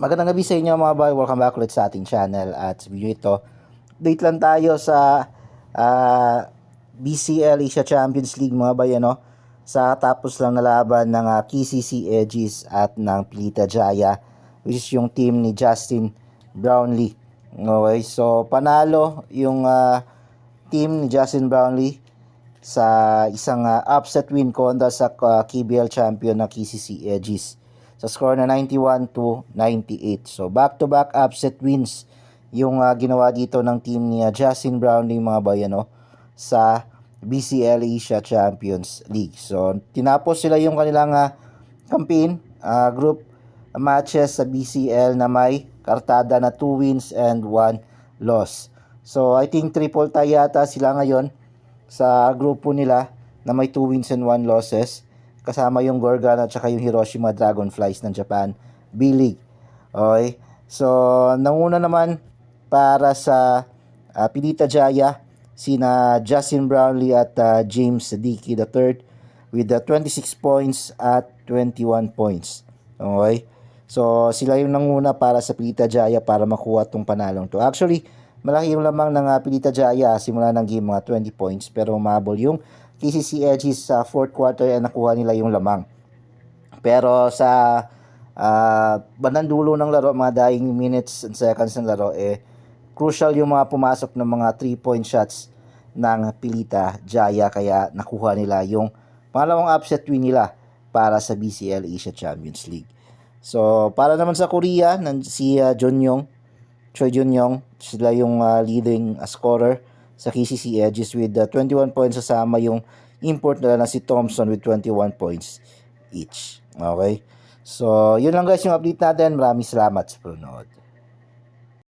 Magandang gabi sa inyo mga boy. Welcome back ulit sa ating channel. At sa video ito, date lang tayo sa ah, BCL Asia Champions League mga boy. Ano? Sa tapos lang na laban ng ah, KCC Edges at ng Pilita Jaya which is yung team ni Justin Brownlee. Okay, so panalo yung ah, team ni Justin Brownlee sa isang ah, upset win kontra sa ah, KBL champion na KCC Edges sa score na 91 to 98. So back-to-back upset wins yung ah, ginawa dito ng team ni ah, Justin Brownlee mga bayano sa BCL Asia Champions League. So tinapos sila yung kanilang ah, campaign ah, group matches sa BCL na may kartada na 2 wins and 1 loss. So I think triple tie yata sila ngayon sa grupo nila na may 2 wins and 1 losses kasama yung Gorgon at saka yung Hiroshima Dragonflies ng Japan B-League. Okay? So, nanguna naman para sa ah, Pilita Jaya sina Justin Brownlee at ah, James Sadiki III with the 26 points at 21 points. Okay? So, sila yung nanguna para sa Pilita Jaya para makuha tong panalong to. Actually, malaki yung lamang ng ah, Pilita Jaya simula ng game mga 20 points pero umabol yung KCC Edges sa fourth quarter ay nakuha nila yung lamang. Pero sa ah, bandang dulo ng laro, mga dying minutes and seconds ng laro, eh, crucial yung mga pumasok ng mga 3-point shots ng Pilita Jaya kaya nakuha nila yung pangalawang upset win nila para sa BCL Asia Champions League. So, para naman sa Korea, si uh, John Yong, Choi Jun Yong, sila yung ah, leading ah, scorer sa KCC Edges with uh, 21 points kasama yung import nila na si Thompson with 21 points each. Okay? So, yun lang guys yung update natin. Maraming salamat sa panonood.